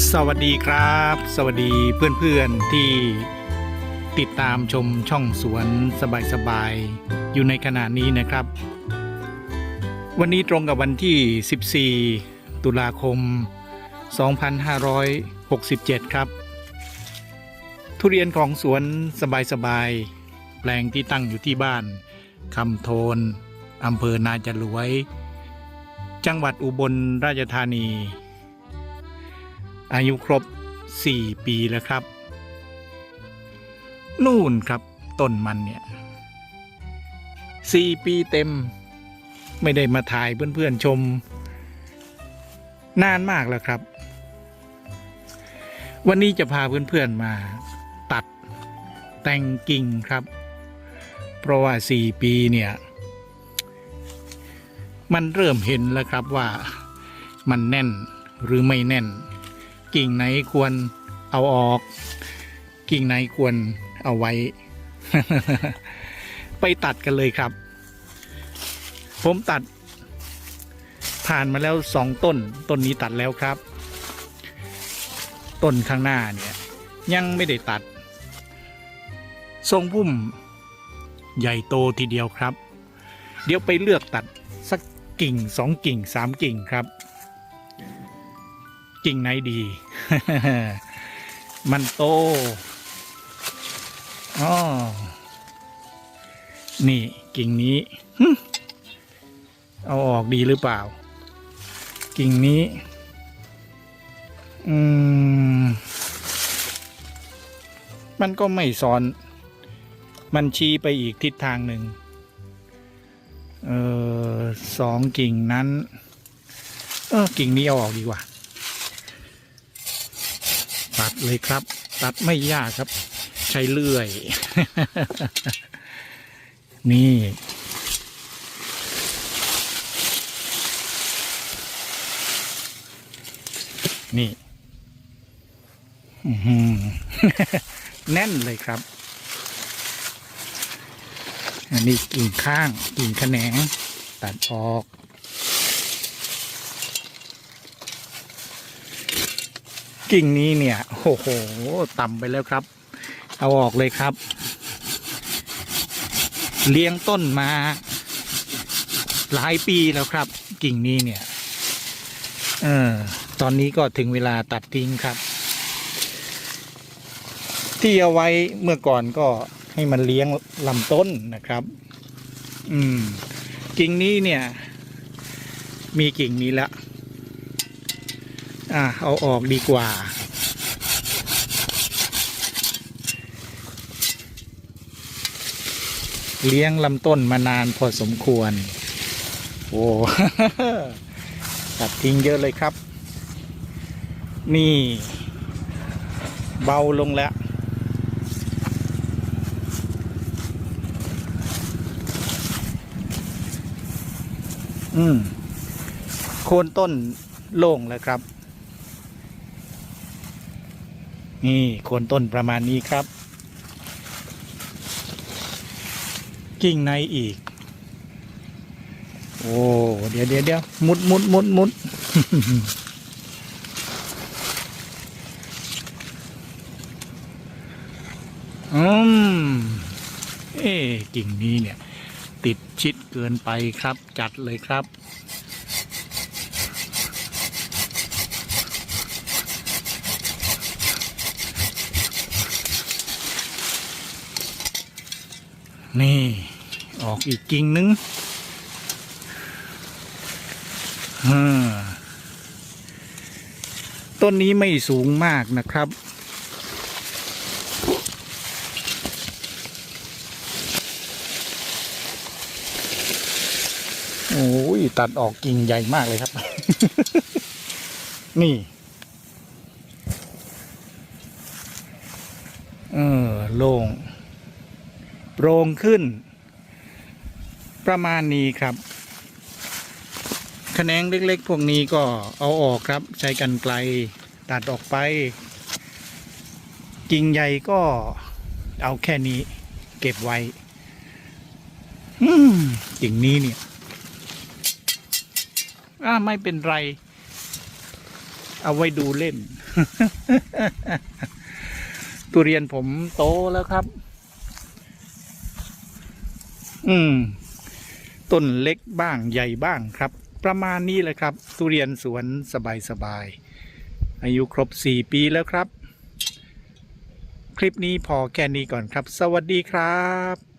สวัสดีครับ สวัสดีเพื่อนๆที่ติดตามชมช่องสวนสบายๆอยู่ในขณะนี้นะครับ วันนี้ตรงกับวันที่ 14 ตุลาคม 2567 ครับ ทุเรียนของสวนสบายๆแปลงที่ตั้งอยู่ที่บ้านคำโทนอำเภอนาจรวย จังหวัดอุบลราชธานี อายุครบ 4 ปีแล้วครับ นู่นครับต้นมันเนี่ย4ปีเต็ม ไม่ได้มาถ่ายเพื่อนๆชม นานมากแล้วครับ วันนี้จะพาเพื่อนๆมาตัดแต่งกิ่งครับ เพราะว่า4ปีเนี่ย มันเริ่มเห็นแล้วครับว่ามันแน่นหรือไม่แน่น กิ่งไหนควรเอาออก กิ่งไหนควรเอาไว้ ไปตัดกันเลยครับ ผมตัด ผ่านมาแล้วสองต้น ต้นนี้ตัดแล้วครับ ต้นข้างหน้าเนี่ย ยังไม่ได้ตัด ทรงพุ่ม ใหญ่โตทีเดียวครับ เดี๋ยวไปเลือกตัดสักกิ่งสองกิ่งสามกิ่งครับ กิ่งไหนดี มันโตอ๋อนี่กิ่งนี้เอาออกดีหรือเปล่า กิ่งนี้ อืม มันก็ไม่ซ้อน มันชี้ไปอีกทิศทางหนึ่ง เออสองกิ่งนั้น เออ กิ่งนี้เอาออกดีกว่า ตัดเลยครับ ตัดไม่ยากครับ ใช้เลื่อย นี่ นี่แน่นเลยครับ อันนี้กิ่งข้างกิ่งแขนง ตัดออก กิ่งนี้เนี่ยโอ้โหต่ำไปแล้วครับ เอาออกเลยครับ เลี้ยงต้นมา หลายปีแล้วครับ กิ่งนี้เนี่ยเออตอนนี้ก็ถึงเวลาตัดทิ้งครับ ที่เอาไว้เมื่อก่อนก็ให้มันเลี้ยงลำต้นนะครับ อืม กิ่งนี้เนี่ย มีกิ่งนี้แล้ว อะเอาออกดีกว่า เลี้ยงลำต้นมานานพอสมควร โอ้ตัดทิ้งเยอะเลยครับ นี่ เบาลงแล้วอืม โคนต้นโล่งแล้วครับ นี่โคนต้นประมาณนี้ครับ กิ่งในอีก โอ้เดี๋ยวเดี๋ยวเดี๋ยวมุดมุดมุดมุดอืมเอ๊กิ่งนี้เนี่ย ติดชิดเกินไปครับจัดเลยครับ นี่ออกอีกกิ่งนึงต้นนี้ไม่สูงมากนะครับ โอ้ยตัดออกกิ่งใหญ่มากเลยครับ นี่เออโล่ง โรงขึ้น ประมาณนี้ครับแขนงเล็กๆ พวกนี้ก็เอาออกครับ ใช้กันไกลตัดออกไป กิ่งใหญ่ก็เอาแค่นี้ เก็บไว้กิ่งนี้เนี่ยอ่าไม่เป็นไร เอาไว้ดูเล่น ตุเรียนผมโตแล้วครับ อืม ต้นเล็กบ้างใหญ่บ้างครับ ประมาณนี้แหละครับ ทุเรียนสวนสบายๆอายุครบ 4 ปีแล้วครับ คลิปนี้พอแค่นี้ก่อนครับ สวัสดีครับ